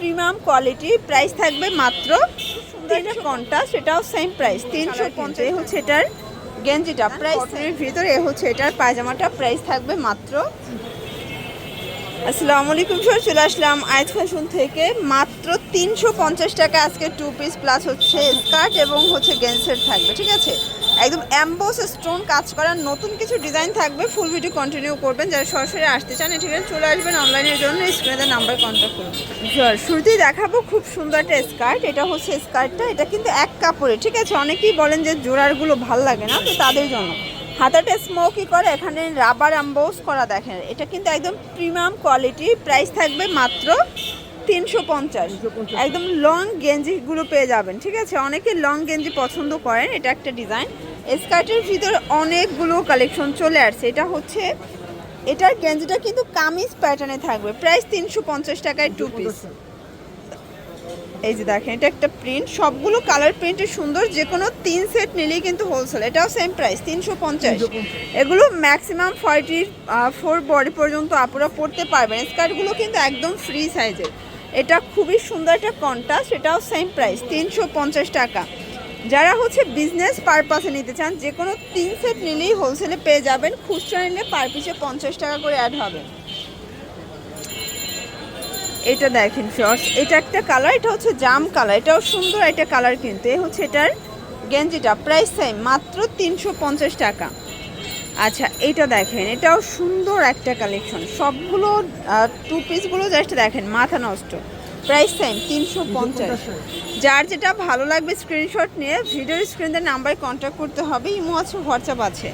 Premium quality, price থাকবে মাত্র তিনশো পঞ্চাশ, সেটাও সেম প্রাইস তিনশো পঞ্চাশ। হচ্ছে এটার গেঞ্জিটা, প্রাইস ভিতরে হচ্ছে এটার পায়জামাটা, প্রাইস থাকবে মাত্র আসসালামু আলাইকুম স্যার চলে আসলাম আইজ ফ্যাশন থেকে। মাত্র তিনশো পঞ্চাশ টাকা আজকে টু পিস প্লাস হচ্ছে স্কার্ট এবং হচ্ছে গেন্সের থাকবে, ঠিক আছে? একদম অ্যাম্বোস স্টোন কাজ করার নতুন কিছু ডিজাইন থাকবে ফুল ভিডিও কন্টিনিউ করবেন। যারা সরাসরি আসতে চান আছে চলে আসবেন অনলাইনের জন্য স্ক্রিনে নাম্বার কন্ট্যাক্ট করুন। স্যার শুরুতেই দেখাবো খুব সুন্দর একটা স্কার্ট এটা হচ্ছে স্কার্টটা এটা কিন্তু এক কাপড়ে ঠিক আছে? অনেকেই বলেন যে জোড়ারগুলো ভালো লাগে না, তো তাদের জন্য। হাতাটা স্মোকি করে এখানে রাবার অ্যাম্বোস করা দেখেন। এটা কিন্তু একদম প্রিমিয়াম কোয়ালিটি প্রাইস থাকবে মাত্র তিনশো পঞ্চাশ। একদম লং গেঞ্জিগুলো পেয়ে যাবেন ঠিক আছে? অনেকে লং গেঞ্জি পছন্দ করেন এটা একটা ডিজাইন স্কার্টের ভিতরে অনেকগুলো কালেকশন চলে আসছে। এটা হচ্ছে এটার গেঞ্জিটা কিন্তু কামিজ প্যাটার্নে থাকবে। প্রাইস তিনশো পঞ্চাশ টাকায় টু পিস এই যে দেখেন এটা একটা প্রিন্ট সবগুলো কালার প্রিন্টে সুন্দর যে কোনো তিন সেট নিলেই কিন্তু হোলসেল এটাও সেম প্রাইস তিনশো পঞ্চাশ। এগুলো ম্যাক্সিমাম ফর্টি ফোর বডি পর্যন্ত আপুরা পড়তে পারবেন। স্কার্টগুলো কিন্তু একদম ফ্রি সাইজের এটা খুবই সুন্দর একটা কন্ট্রাস্ট এটাও সেম প্রাইস তিনশো পঞ্চাশ টাকা। যারা হচ্ছে বিজনেস পারপাসে নিতে চান যে কোনো তিন সেট নিলেই হোলসেলে পেয়ে যাবেন খুচরা নিলে পার পিছে পঞ্চাশ টাকা করে অ্যাড হবে। এটা দেখেন শর্টস এটা একটা কালার এটা হচ্ছে জাম কালার এটাও সুন্দর একটা কালার কিন্তু। এ হচ্ছে এটার গেঞ্জিটা। প্রাইস সেম মাত্র তিনশো পঞ্চাশ টাকা। আচ্ছা এটা দেখেন। এটাও সুন্দর একটা কালেকশন সবগুলো টু পিসগুলো জাস্ট দেখেন, মাথা নষ্ট। প্রাইস সেম তিনশো পঞ্চাশ। যার যেটা ভালো লাগবে স্ক্রিনশট নিয়ে ভিডিওর স্ক্রিনদের নাম্বারে কন্ট্যাক্ট করতে হবে। ইমো আছে হোয়াটসঅ্যাপ আছে।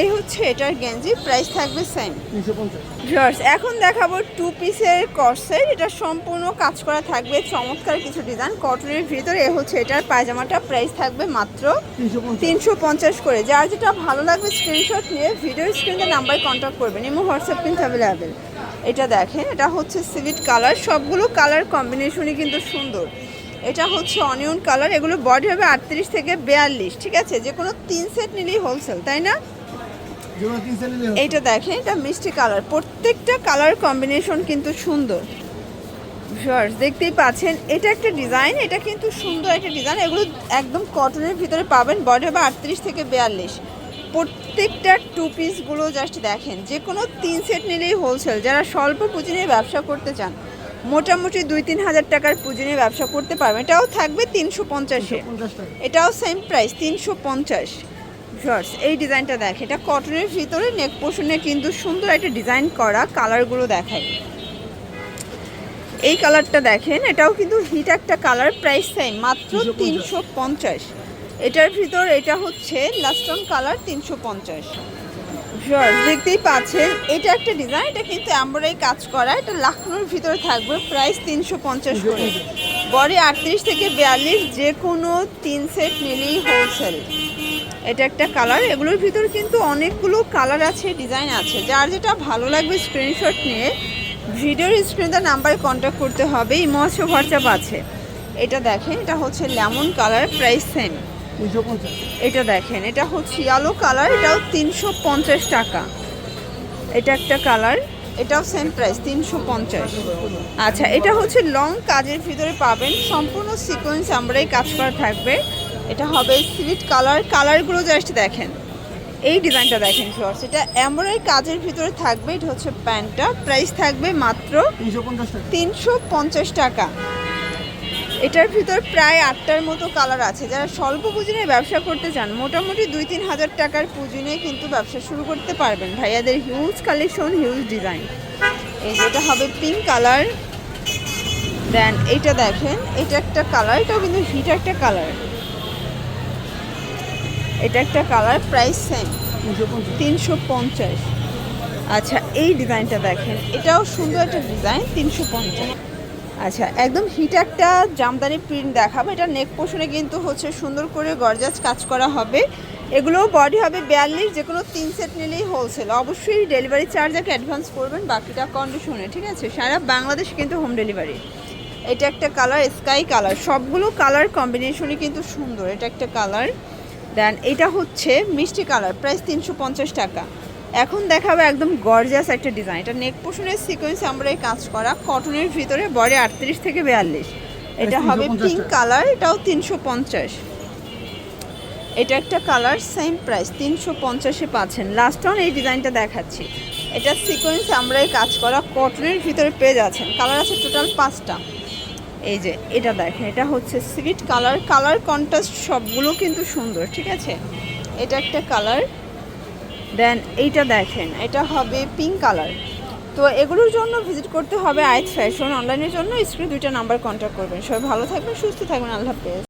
এই হচ্ছে এটার গেঞ্জি প্রাইস থাকবে সেম ভিউয়ার্স এখন দেখাবো টু পিসের কর্সের এটা সম্পূর্ণ কাজ করা থাকবে চমৎকার কিছু ডিজাইন কটনের ভিতরে এ হচ্ছে এটার পায়জামাটা প্রাইস থাকবে মাত্র তিনশো পঞ্চাশ। করে। যার যেটা ভালো লাগবে স্ক্রিনশট নিয়ে ভিডিও স্ক্রিনে নাম্বার কন্ট্যাক্ট করবেন। ইমো হোয়াটসঅ্যাপ কিন্তু অ্যাভেলেবেল এটা দেখেন এটা হচ্ছে সিভিট কালার সবগুলো কালার কম্বিনেশনই কিন্তু সুন্দর। এটা হচ্ছে অনিয়ন কালার এগুলো বডি হবে আটত্রিশ থেকে বিয়াল্লিশ ঠিক আছে? যে কোনো তিন সেট নিলেই হোলসেল তাই না? এইটা দেখেন এটা মিষ্টি কালার। প্রত্যেকটা কালার কম্বিনেশন কিন্তু সুন্দর। ভিউয়ার্স দেখতেই পাচ্ছেন এটা একটা ডিজাইন এটা কিন্তু সুন্দর একটা ডিজাইন। এগুলো একদম কটনের ভিতরে পাবেন বডি হবে আটত্রিশ থেকে বিয়াল্লিশ। প্রত্যেকটা টু পিসগুলো জাস্ট দেখেন যে কোনো তিন সেট নিলেই হোলসেল যারা স্বল্প পুঁজি নিয়ে ব্যবসা করতে চান মোটামুটি দুই তিন হাজার টাকার পুঁজি নিয়ে ব্যবসা করতে পারবেন। এটাও থাকবে তিনশো পঞ্চাশে এটাও সেম প্রাইস তিনশো পঞ্চাশ। শর্টস এই ডিজাইনটা দেখ এটা কটনের ভিতরে নেক পোর্শনে কিন্তু সুন্দর একটা ডিজাইন করা কালারগুলো দেখায়। এই কালারটা দেখেন এটাও কিন্তু হিট একটা কালার প্রাইস সেম মাত্র তিনশো পঞ্চাশ। এটার ভিতর এটা হচ্ছে লাস্টন কালার তিনশো পঞ্চাশ। দেখতেই পাচ্ছেন, এটা একটা ডিজাইন এটা কিন্তু এমব্রয়ডারি কাজ করা, এটা লাখনোর ভিতরে থাকবে প্রাইস তিনশো পঞ্চাশ করে। বডি আটত্রিশ থেকে বিয়াল্লিশ যে কোনো তিন সেট নিলেই হোলসেল এটা একটা কালার এগুলোর ভিতর কিন্তু অনেকগুলো কালার আছে ডিজাইন আছে। যার যেটা ভালো লাগবে স্ক্রিনশট নিয়ে ভিডিওর স্ক্রিনে নাম্বারে কন্ট্যাক্ট করতে হবে, ইমো হোয়াটসঅ্যাপ আছে। এটা দেখেন, এটা হচ্ছে লেমন কালার প্রাইস সেম এটা দেখেন এটা হচ্ছে ইয়ালো কালার এটাও তিনশো পঞ্চাশ টাকা। এটা একটা কালার এটাও সেম প্রাইস তিনশো পঞ্চাশ। আচ্ছা এটা হচ্ছে লং কাজের ভিতরে পাবেন সম্পূর্ণ সিকোয়েন্স আমরাই কাজ করা থাকবে। এটা হবে সিভিট কালার কালারগুলো জাস্ট দেখেন। এই ডিজাইনটা দেখেন শর্টস এটা এমরাই কাজের ভিতরে থাকবে এটা হচ্ছে প্যান্টটা প্রাইস থাকবে মাত্র তিনশো পঞ্চাশ টাকা। এটার ভিতর প্রায় আটটার মতো কালার আছে। যারা স্বল্প পুঁজি নিয়ে ব্যবসা করতে চান, মোটামুটি দুই তিন হাজার টাকার পুঁজি নিয়ে কিন্তু ব্যবসা শুরু করতে পারবেন। ভাইয়াদের হিউজ কালেকশন হিউজ ডিজাইন এই যেটা হবে পিঙ্ক কালার দেন এইটা দেখেন, এটা একটা কালার এটাও কিন্তু হিট একটা কালার এটা একটা কালার প্রাইস সেম তিনশো পঞ্চাশ। আচ্ছা এই ডিজাইনটা দেখেন, এটাও সুন্দর একটা ডিজাইন তিনশো পঞ্চাশ। আচ্ছা একদম হিট একটা জামদানি প্রিন্ট দেখাবো। এটা নেক পোষণে কিন্তু হচ্ছে সুন্দর করে গরজাজ কাজ করা হবে। এগুলো বডি হবে বিয়াল্লিশ যে কোনো তিন সেট নিলেই হোলসেল অবশ্যই ডেলিভারি চার্জ আগে অ্যাডভান্স করবেন, বাকিটা কন্ডিশনে ঠিক আছে? সারা বাংলাদেশ কিন্তু হোম ডেলিভারি এটা একটা কালার স্কাই কালার সবগুলো কালার কম্বিনেশনই কিন্তু সুন্দর। এটা একটা কালার দেন এটা হচ্ছে মিষ্টি কালার প্রাইস তিনশো পঞ্চাশ টাকা। এখন দেখাবো একদম গর্জিয়াস একটা ডিজাইন এটা নেক পোর্শনের সিকোয়েন্স আমরা এই কাজ করা কটনের ভিতরে বডি আটত্রিশ থেকে বিয়াল্লিশ। এটা হবে পিঙ্ক কালার এটাও তিনশো পঞ্চাশ। এটা একটা কালার সেম প্রাইস তিনশো পঞ্চাশে পাচ্ছেন। লাস্ট অন এই ডিজাইনটা দেখাচ্ছি। এটা সিকোয়েন্স আমরা এই কাজ করা কটনের ভিতরে পেয়ে যাচ্ছেন। কালার আছে টোটাল পাঁচটা। এই যে এটা দেখেন এটা হচ্ছে সুইট কালার কালার কন্ট্রাস্ট সবগুলো কিন্তু সুন্দর ঠিক আছে? এটা একটা কালার দেন এইটা দেখেন, এটা হবে পিঙ্ক কালার তো এগুলোর জন্য ভিজিট করতে হবে আইথ ফ্যাশন অনলাইনের জন্য। স্ক্রিন দুইটা নাম্বার কন্ট্যাক্ট করবেন। সবাই ভালো থাকবেন, সুস্থ থাকবেন। আল্লাহ হাফেজ।